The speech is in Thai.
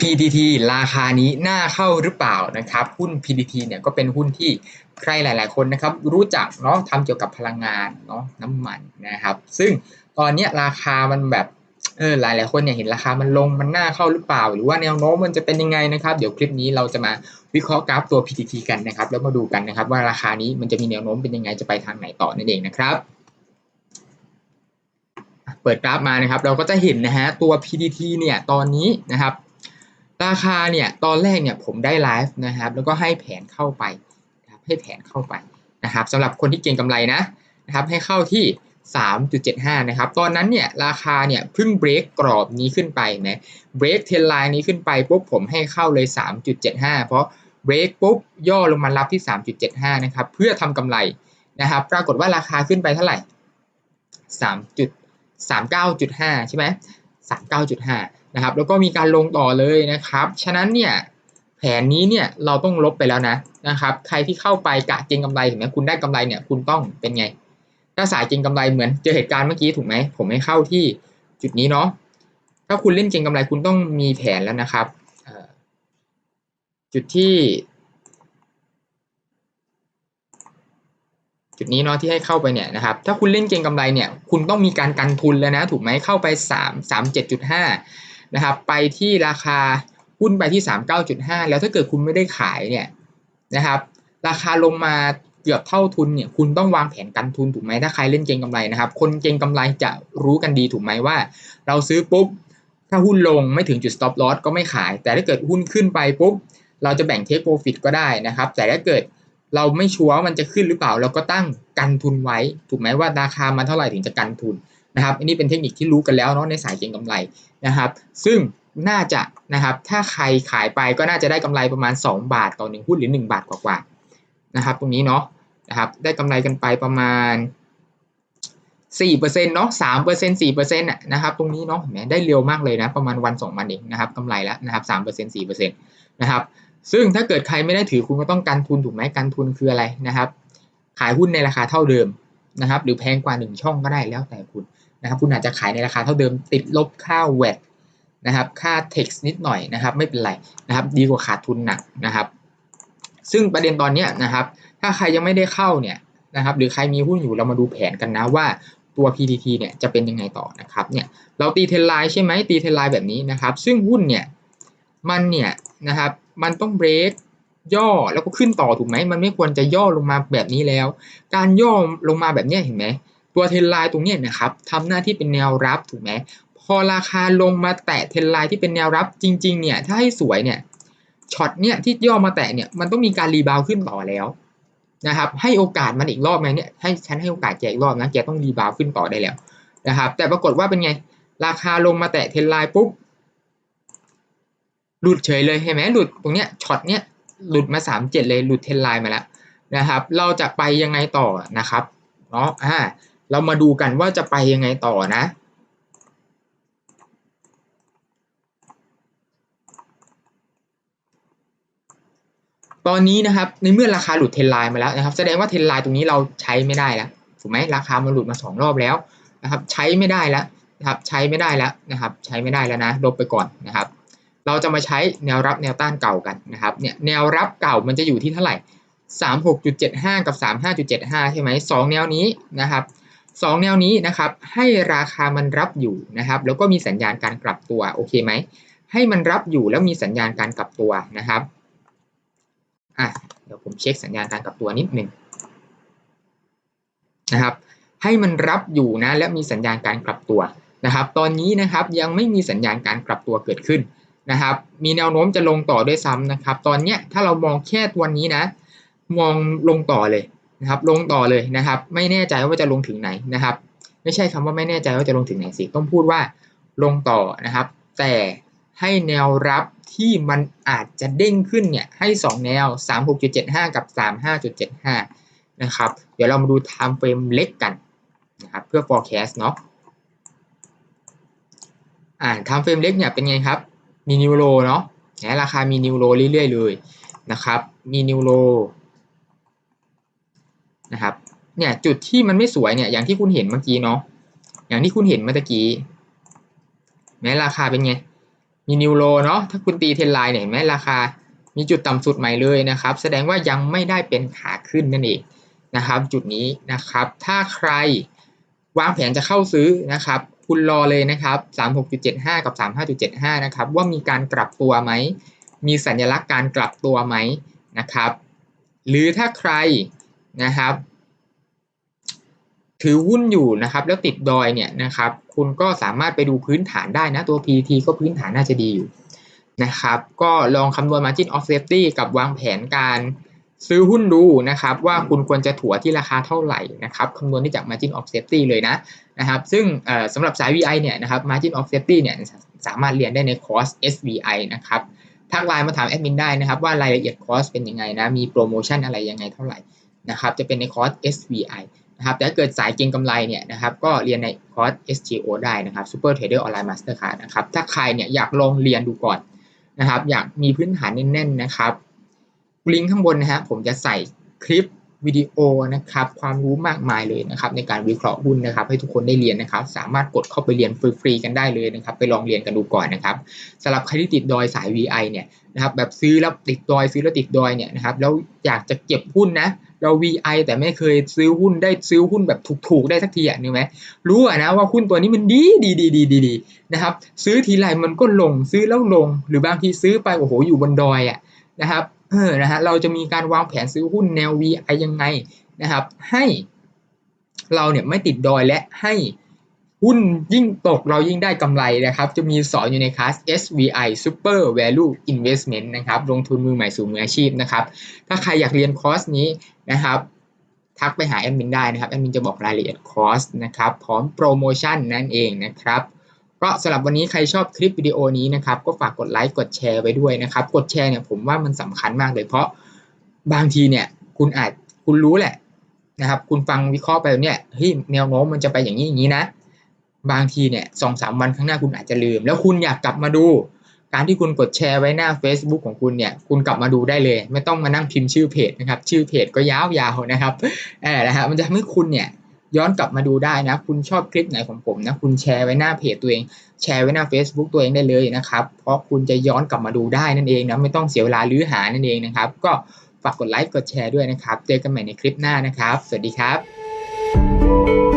PTT ราคานี้น่าเข้าหรือเปล่านะครับ หุ้น PTT เนี่ยก็เป็นหุ้นที่ใครหลาย ๆ คนนะครับรู้จักเนาะทำเกี่ยวกับพลังงานเนาะน้ำมันนะครับ ซึ่งตอนนี้ราคามันแบบเออหลายๆคนเนี่ยเห็นราคามันลงมันน่าเข้าหรือเปล่า หรือว่าแนวโน้มมันจะเป็นยังไงนะครับ เดี๋ยวคลิปนี้เราจะมาวิเคราะห์กราฟตัว PTT กันนะครับ แล้วมาดูกันนะครับ ว่าราคานี้มันจะมีแนวโน้มเป็นยังไงจะไปทางไหนต่อนั่นเองนะครับ เปิดกราฟมานะครับ เราก็จะเห็นนะฮะตัว PTT เนี่ยตอนนี้นะครับ ราคาเนี่ยตอนแรกเนี่ยผมได้ไลฟ์นะครับแล้วก็ให้แผนเข้าไปนะครับให้แผนเข้าไปนะครับสำหรับคนที่เก็งกำไรนะนะครับให้เข้าที่ 3.75 นะครับ ตอนนั้นเนี่ยราคาเนี่ยเพิ่งเบรกกรอบนี้ขึ้นไปนะเบรกเทนไลน์นี้ขึ้นไปปุ๊บผมให้เข้าเลย 3.75 เพราะเบรกปุ๊บย่อลงมารับที่ 3.75 นะครับเพื่อทำกำไรนะครับ ปรากฏว่าราคาขึ้นไปเท่าไหร่ 3.39.5 ใช่ไหม 39.5 นะครับ แล้วก็มีการลงต่อเลยนะครับ ฉะนั้นเนี่ยแผนนี้เนี่ยเราต้องลบไปแล้วนะนะครับ ใครที่เข้าไปกะเก็งกำไรเห็นไหมคุณได้กำไรเนี่ยคุณต้องเป็นไง ถ้าสายเก็งกำไรเหมือนเจอเหตุการณ์เมื่อกี้ถูกไหมผมให้เข้าที่จุดนี้เนาะ ถ้าคุณเล่นเก็งกำไรคุณต้องมีแผนแล้วนะครับจุดที่ จุดนี้เนาะที่ให้เข้าไปเนี่ยนะครับถ้าคุณเล่นเก็งกำไรเนี่ยคุณต้องมีการกันทุนแล้วนะถูกไหมเข้าไป 3 3 7.5นะครับไปที่ราคาหุ้นไปที่ 39.5 แล้วถ้าเกิดคุณไม่ได้ขายเนี่ยนะครับราคาลงมาเกือบเท่าทุนเนี่ยคุณต้องวางแผนกันทุนถูกไหมถ้าใครเล่นเก็งกำไรนะครับคนเก็งกำไรจะรู้กันดีถูกไหมว่า เราซื้อปุ๊บถ้าหุ้นลงไม่ถึงจุด stop loss ก็ไม่ขาย แต่ถ้าเกิดหุ้นขึ้นไปปุ๊บเราจะแบ่ง take profit ก็ได้นะครับ แต่ถ้าเกิด เราไม่ชัวร์ว่ามันจะขึ้นหรือเปล่า เราก็ตั้งกันทุนไว้ ถูกไหมว่าราคามันเท่าไหร่ถึงจะกันทุนนะครับ อันนี้เป็นเทคนิคที่รู้กันแล้วเนาะในสายเก็งกำไรนะครับ ซึ่งน่าจะนะครับ ถ้าใครขายไปก็น่าจะได้กำไรประมาณ 2 บาทต่อ1หุ้นหรือ 1 บาทกว่าๆนะครับ ตรงนี้เนาะนะครับได้กำไรกันไปประมาณ4%เนาะ3% 4%อะนะครับ ตรงนี้เนาะเห็นไหมได้เร็วมากเลยนะ ประมาณวัน2วันเองนะครับกำไรแล้วนะครับ3% 4%นะครับ ซึ่งถ้าเกิดใครไม่ได้ถือคุณก็ต้องการทุนถูกไหมการทุนคืออะไรนะครับ ขายหุ้นในราคาเท่าเดิมนะครับ หรือแพงกว่า 1 ช่องก็ได้แล้วแต่คุณนะครับคุณอาจจะขายในราคาเท่าเดิม ติดลบค่าแวดนะครับ ค่า text นิดหน่อยนะครับ ไม่เป็นไรนะครับ ดีกว่าขาดทุนหนักนะครับ ซึ่งประเด็นตอนนี้นะครับ ถ้าใครยังไม่ได้เข้าเนี่ยนะครับ หรือใครมีหุ้นอยู่เรามาดูแผนกันนะว่าตัว PTT เนี่ยจะเป็นยังไงต่อนะครับเนี่ยเราตีเทนไลน์ใช่ไหมตีเทนไลน์แบบนี้นะครับ ซึ่งหุ้นเนี่ยมันเนี่ยนะครับ มันต้องเบรกย่อแล้วก็ขึ้นต่อถูกไหมมันไม่ควรจะย่อลงมาแบบนี้แล้ว การย่อลงมาแบบนี้เห็นไหมตัวเทนไลน์ตรงนี้นะครับทำหน้าที่เป็นแนวรับถูกไหมพอราคาลงมาแตะเทนไลน์ที่เป็นแนวรับจริง ๆ เนี่ย ถ้าให้สวยเนี่ยช็อตเนี่ยที่ย่อมาแตะเนี่ยมันต้องมีการรีบาวขึ้นต่อแล้วนะครับให้โอกาสมันอีกรอบไหมเนี่ยให้ฉันให้โอกาสแกอีกรอบนะแกต้องรีบาวขึ้นต่อได้แล้วนะครับแต่ปรากฏว่าเป็นไงราคาลงมาแตะเทนไลน์ปุ๊บ หลุดเฉยเลยเห็นไหมหลุดตรงเนี้ยช็อตเนี้ยหลุดมาสามเจ็ดเลยหลุดเทนไลน์มาแล้วนะครับ เราจะไปยังไงต่อนะครับเนาะอ่าเรามาดูกันว่าจะไปยังไงต่อนะตอนนี้นะครับในเมื่อราคาหลุดเทนไลน์มาแล้วนะครับ แสดงว่าเทนไลน์ตรงนี้เราใช้ไม่ได้แล้วถูกไหมราคามันหลุดมาสองรอบแล้วนะครับ ใช้ไม่ได้แล้วนะครับ ใช้ไม่ได้แล้วนะครับ ใช้ไม่ได้แล้วนะลบไปก่อนนะครับ เราจะมาใช้แนวรับแนวต้านเก่ากันนะครับเนี่ยแนวรับเก่ามันจะอยู่ที่เท่าไหร่ 36.75 กับ 35.75 ใช่ไหมสองแนวนี้นะครับสองแนวนี้นะครับให้ราคามันรับอยู่นะครับแล้วก็มีสัญญาณการกลับตัวโอเคไหมให้มันรับอยู่แล้วมีสัญญาณการกลับตัวนะครับอะเดี๋ยวผมเช็คสัญญาณการกลับตัวนิดหนึ่งนะครับให้มันรับอยู่นะและมีสัญญาณการกลับตัวนะครับ ตอนนี้นะครับยังไม่มีสัญญาณการกลับตัวเกิดขึ้น นะครับ มีแนวโน้มจะลงต่อด้วยซ้ำนะครับ ตอนเนี้ยถ้าเรามองแค่ตัวนี้นะ มองลงต่อเลยนะครับ ลงต่อเลยนะครับ ไม่แน่ใจว่าจะลงถึงไหนนะครับ ไม่ใช่คำว่าไม่แน่ใจว่าจะลงถึงไหนสิ ต้องพูดว่าลงต่อนะครับ แต่ให้แนวรับที่มันอาจจะเด้งขึ้นเนี่ยให้ 2 แนว 36.75 กับ 35.75 นะครับ เดี๋ยวเรามาดู time frame เล็กกันนะครับเพื่อ forecast เนาะอ่า time frame เล็กเนี่ยเป็นไงครับ มีนิวโรเนาะราคามีนิวโรเรื่อยๆเลยนะครับ มีนิวโรนะครับ เนี่ยจุดที่มันไม่สวยเนี่ยอย่างที่คุณเห็นเมื่อกี้เนาะ อย่างที่คุณเห็นเมื่อกี้ แม้ราคาเป็นไง มีนิวโลเนาะ ถ้าคุณตีเทนไลน์เนี่ยเห็นไหมราคา มีจุดต่ำสุดใหม่เลยนะครับ แสดงว่ายังไม่ได้เป็นขาขึ้นนั่นเองนะครับ จุดนี้นะครับ ถ้าใครวางแผนจะเข้าซื้อนะครับ คุณรอเลยนะครับ36.75 กับ 35.75 นะครับ ว่ามีการกลับตัวไหม มีสัญลักษณ์การกลับตัวไหมนะครับ หรือถ้าใครนะครับ ถือหุ้นอยู่นะครับ แล้วติดดอยเนี่ยนะครับ คุณก็สามารถไปดูพื้นฐานได้นะ ตัว PT ก็พื้นฐานน่าจะดีอยู่นะครับ ก็ลองคำนวณ margin of safety กับวางแผนการซื้อหุ้นดูนะครับ ว่าคุณควรจะถัวที่ราคาเท่าไหร่นะครับคำนวณได้จาก margin of safety เลยนะ นะครับซึ่งสำหรับสาย VI เนี่ยนะครับ margin of safety เนี่ยสามารถเรียนได้ในคอร์ส SVI นะครับทักไลน์มาถามแอดมินได้นะครับ ว่ารายละเอียดคอร์สเป็นยังไงนะมีโปรโมชั่นอะไรยังไงเท่าไหร่นะครับจะเป็นในคอร์ส SVI นะครับแต่ถ้าเกิดสายเก็งกำไรเนี่ยนะครับก็เรียนในคอร์ส SGO ได้นะครับ Super Trader Online Masterclass นะครับถ้าใครเนี่ยอยากลองเรียนดูก่อนนะครับอยากมีพื้นฐานแน่นๆนะครับลิงก์ข้างบนนะฮะผมจะใส่คลิป วิดีโอนะครับความรู้มากมายเลยนะครับในการวิเคราะห์หุ้นนะครับ ให้ทุกคนได้เรียนนะครับ สามารถกดเข้าไปเรียนฟรีๆกันได้เลยนะครับ ไปลองเรียนกันดูก่อนนะครับสำหรับใครที่ติดดอยสาย VI เนี่ยนะครับแบบซื้อแล้วติดดอยซื้อแล้วติดดอยเนี่ยนะครับแล้วอยากจะเก็บหุ้นนะเรา VI แต่ไม่เคยซื้อหุ้นได้ซื้อหุ้นแบบถูกๆได้สักทีอะนึกไหมรู้อะนะว่าหุ้นตัวนี้มันดีดีดีดีดีดีนะครับซื้อทีไรมันก็ลงซื้อแล้วลง หรือบางทีซื้อไปโอ้โหอยู่บนดอยอะนะครับ เออนะฮะเราจะมีการวางแผนซื้อหุ้นแนว VI ยังไงนะครับ ให้เราเนี่ยไม่ติดดอยและให้หุ้นยิ่งตกเรายิ่งได้กำไรนะครับ จะมีสอนอยู่ในคลาส SVI Super Value Investment นะครับ ลงทุนมือใหม่สู่มืออาชีพนะครับ ถ้าใครอยากเรียนคอร์สนี้นะครับ ทักไปหาแอดมินได้นะครับ แอดมินจะบอกรายละเอียดคอร์สนะครับ พร้อมโปรโมชั่นนั่นเองนะครับ ก็สำหรับวันนี้ใครชอบคลิปวิดีโอนี้นะครับ ก็ฝากกดไลค์กดแชร์ไว้ด้วยนะครับ กดแชร์เนี่ยผมว่ามันสำคัญมากเลย เพราะบางทีเนี่ยคุณอาจคุณรู้แหละนะครับ คุณฟังวิเคราะห์ไปเนี่ยเฮ้ยแนวโน้มมันจะไปอย่างนี้อย่างนี้นะ บางทีเนี่ยสองสามวันข้างหน้าคุณอาจจะลืม แล้วคุณอยากกลับมาดู การที่คุณกดแชร์ไว้หน้า Facebook ของคุณเนี่ย คุณกลับมาดูได้เลย ไม่ต้องมานั่งพิมพ์ชื่อเพจนะครับ ชื่อเพจก็ยาวๆนะครับเออนะฮะมันจะทำให้คุณเนี่ย ย้อนกลับมาดูได้นะ คุณชอบคลิปไหนของผมนะ คุณแชร์ไว้หน้าเพจตัวเอง แชร์ไว้หน้า Facebook ตัวเองได้เลยนะครับ เพราะคุณจะย้อนกลับมาดูได้นั่นเองนะ ไม่ต้องเสียเวลาลื้อหานั่นเองนะครับ ก็ฝากกดไลค์ กดแชร์ด้วยนะครับ เจอกันใหม่ในคลิปหน้านะครับ สวัสดีครับ